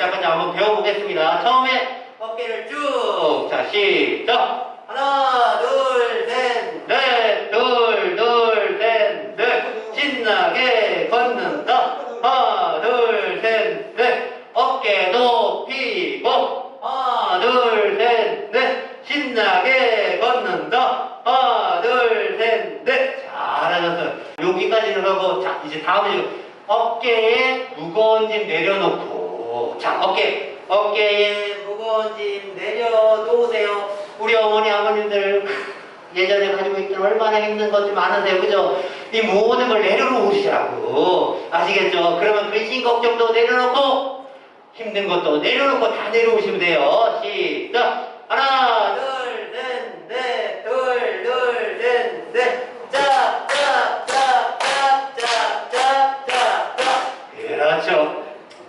시작하자 한번 배워보겠습니다. 처음에 어깨를 쭉. 자, 시작. 하나, 둘, 셋. 넷, 둘, 둘, 셋, 넷. 신나게 걷는다. 하나, 둘, 셋, 넷. 어깨 높이고. 하나, 둘, 셋, 넷. 신나게 걷는다. 하나, 둘, 셋, 넷. 잘하셨어요. 여기까지는 하고, 자, 이제 다음에 어깨에 무거운 짐 내려놓고. 자, 어깨, 어깨에 무거운 짐 내려놓으세요. 우리 어머니, 아버님들, 예전에 가지고 있던 얼마나 힘든 것들 많으세요. 그죠? 이 모든 걸 내려놓으시라고. 아시겠죠? 그러면 근심 걱정도 내려놓고, 힘든 것도 내려놓고 다 내려오시면 돼요. 시작! 하나, 둘, 셋, 넷, 둘, 둘, 셋, 넷. 짜, 짜, 짜, 짜, 짜, 짜, 짜, 짜. 그렇죠.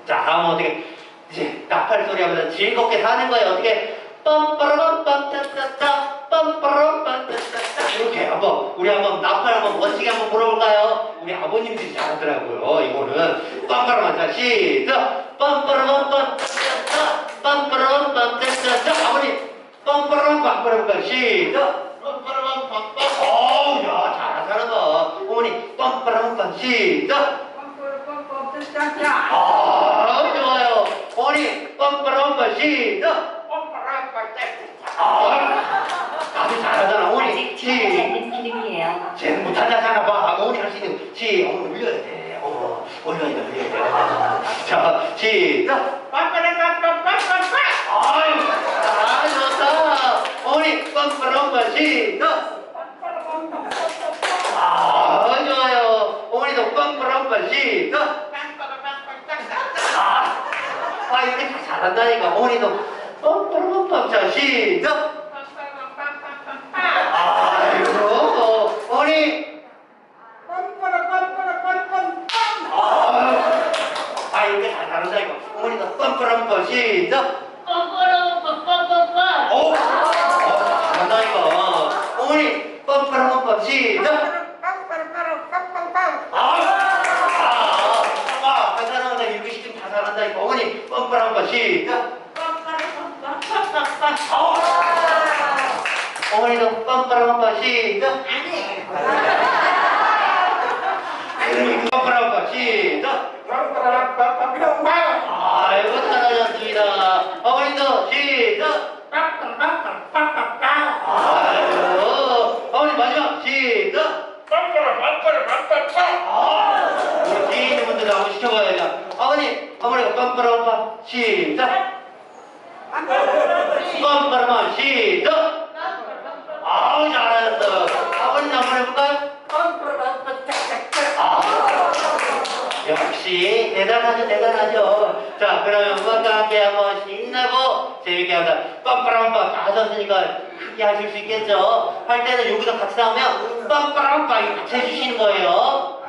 자, 다음은 어떻게, 이제 나팔 소리 하면서 즐겁게 사는 거예요. 어떻게, 빰빠라밤 빰짜짜짜, 빰빠라밤 빰짜짜짜. 이렇게 한번, 우리 한번 나팔 한번 멋지게 한번 불어볼까요? 우리 아버님들이 잘하더라고요. 이거는. 빰빠라밤, 자, 시작! 빰빠라밤 빰짜짜짜, 빰빠라밤 빰짜짜짜. 아버님, 빰 불어볼까요? 시작! 빰빠라밤 빰빰. 어우, 야, 잘하, 잘한다. 어머니, 빰빠라밤 빰, 시작! 아, 좋아요. 어머니, 빰빠라밤 시작! 아, 아주 잘하잖아. 어머니, 아직 시. 지나지 않는 기능이에요. 쟤는 못하잖아. 봐. 어머니 할수 있는 시. 어머니 올려야 돼. 어, 올려야 돼, 올려야 돼. 아, 자, 시작! 아유, 아, 좋다. 어머니, 빰빠라밤 시작! 아, 좋아요. 어머니도 빰빠라밤 시작! 아, 아, 이렇게 다 잘한다니까. 어머니도 빰빠라밤 자, 시작! 아이고, 어머니. 아, 아, 이렇게 다 잘한다니까. 어머니도 빰빠라밤 시작! 오, 어, 잘한다니까. 어머니, 빰빠라밤 시작! 아, 아, 아, 한 사람마다 이렇게 시키면 다 잘한다니까. 어머니, 빰빠라밤 시작! 아, 어머니도 빰빠라밤 시작! 그러니 빰빠라밤 시작! 아이고, 잘하셨습니다. 어머니도 시작! 아이고, 어머니 마지막 시작! 아, 우리 뒤에 있는 분들도 한번 시켜봐야죠. 어머니, 어머니가 빰빠라밤 시작! 빰빠라밤 시작! 아우, 잘하셨어. 아버님 한번 해볼까요? 아, 역시 대단하죠, 대단하죠. 자, 그러면 음악과 함께 한번 신나고 재밌게 합니다. 빰빠람빰 다 하셨으니까 크게 하실 수 있겠죠? 할 때는 여기서 같이 나오면 빰빠람빰 같이 해주시는 거예요.